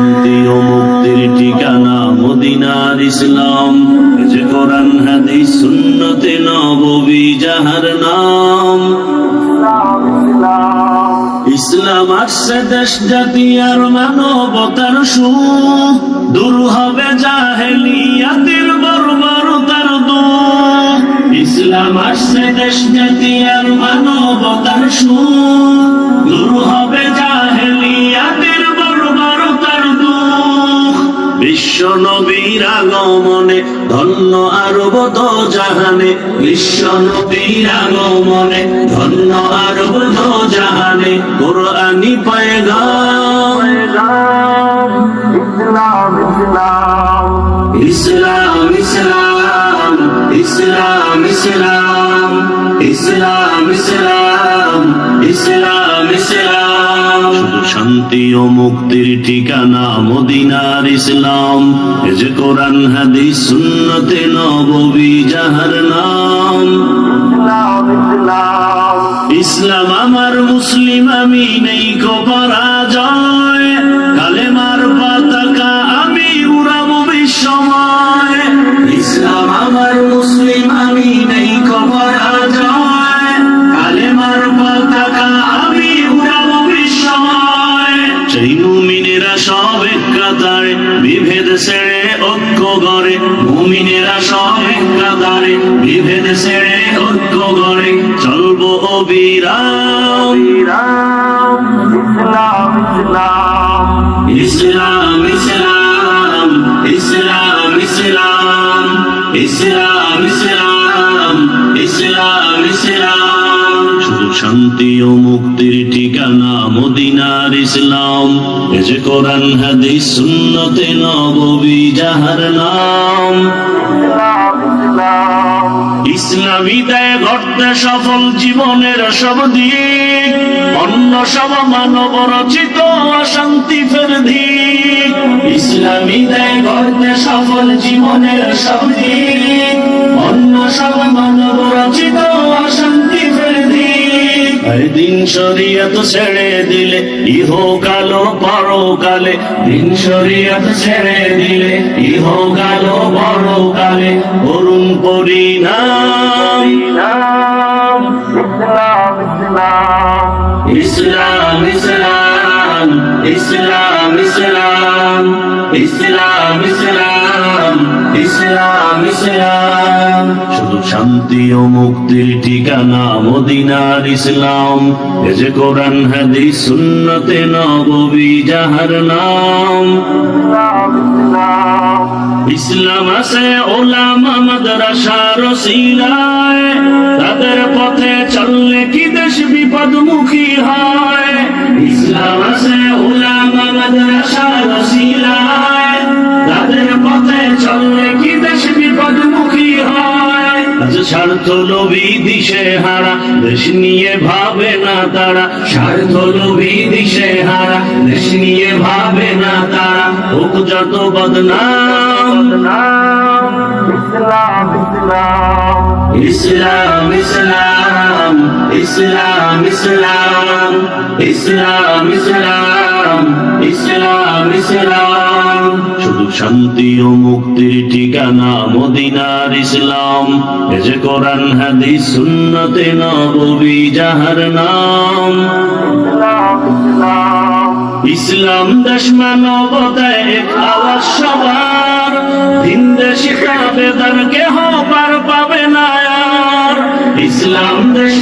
শান্তি ও মুক্তির ঠিকানা মদিনার ইসলাম। যে কোরআন, হাদিস, সুন্নতে নববী, যাহার নাম। ইসলাম আসছে দেশ, জাতি আর মানবতার সুখ। দূর হবে জাহেলিয়াতের বর্বরতার দুঃখ। ইসলাম আসছে দেশ, জাতি আর মানবতার সুখ। দূর হবে বিশ্ব নবীর আগমনে ধন্য আরব জাহানে বিশ্ব নবীর আগমনে ধন্য আরব জাহানে কোরআনি পায়গাম। ইসলাম ইসলাম ইসলাম ইসলাম। ইসলাম ইসলাম ইসলাম ইসলাম। শান্তি ও মুক্তির ঠিকানা মদিনার ইসলাম। যে কোরআন, হাদিস, সুন্নতে নবী যাহার নাম। ইসলাম আমার মুসলিম, আমি নেই কো পরাজয় বিভেদ ছেড়ে ঐক্য গড়ে মুমিনেরা সব এক বিভেদ ছেড়ে ঐক্য গড়ে চলবো অবিরাম ইসলাম ইসলাম। ইসলাম ইসলাম ইসলাম ইসলাম। ইসলাম ইসলাম শুধু শান্তি ও মুক্তির ঠিকানা মদিনার ইসলাম। এ যে কোরআন, হাদিস, সুন্নতে নববী, যাহার নাম। ইসলামী দেয় ঘটতে সফল জীবনের সব দিক। অন্য সব মানব রচিত অশান্তি ফের দিক ইসলামী দেয় ঘটতে সফল জীবনের সব দিক। অন্য সব দিন শরিয়ত ছেড়ে দিলে, ইহ কালো পরকালে দিন শরিয়ত ছেড়ে দিলে, ইহ কালো পরকালে করুণ পরিণাম। ইসলাম ইসলাম ইসলাম ইসলাম ইসলাম ইসলাম ইসলাম ইসলাম। শুধু শান্তি ও মুক্তির ঠিকানা মদিনার ইসলাম। এ যে কোরআন, হাদিস, সুন্নতে নববী, যাহার নাম। ইসলাম আছে ওলামা মাদ্রাসা রসিলায় তাদের পথে চললে কি দেশ বিপদমুখী হয়? ইসলাম আছে ওলামা মাদ্রাসা রসিলায় আজ স্বার্থ লোভী দিশে হারা দেশ নিয়ে ভাবে না তারা। স্বার্থ লোভী দিশে হারা দেশ নিয়ে ভাবে না তারা। হোক যত বদনাম। ইসলাম ইসলাম। ইসলাম ইসলাম ইসলাম ইসলাম ইসলাম ইসলাম। শুধু শান্তি ও মুক্তির ঠিকানা মদিনার ইসলাম। এ যে কোরআন, হাদিস, সুন্নতে যাহার নাম। ইসলাম সবার। দিন দেশি কাবেদার কেহ পার পাবে না ইসলাম দেশ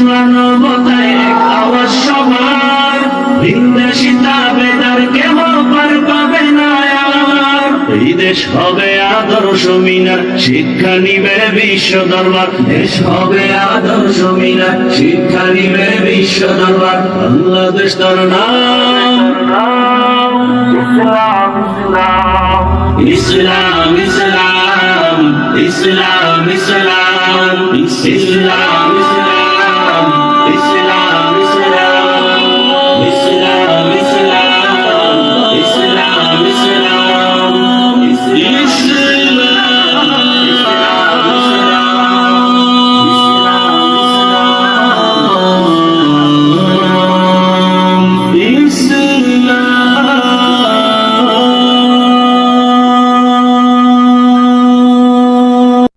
দেশ হবে আদর্শ মিনার। শিক্ষা নিবে বিশ্ব দরবার। দেশ হবে আদর্শ মিনার। শিক্ষা নিবে বিশ্ব দরবার। বাংলাদেশ তার নাম ইসলাম ইসলাম ইসলাম ইসলাম ইসলাম ইসলাম।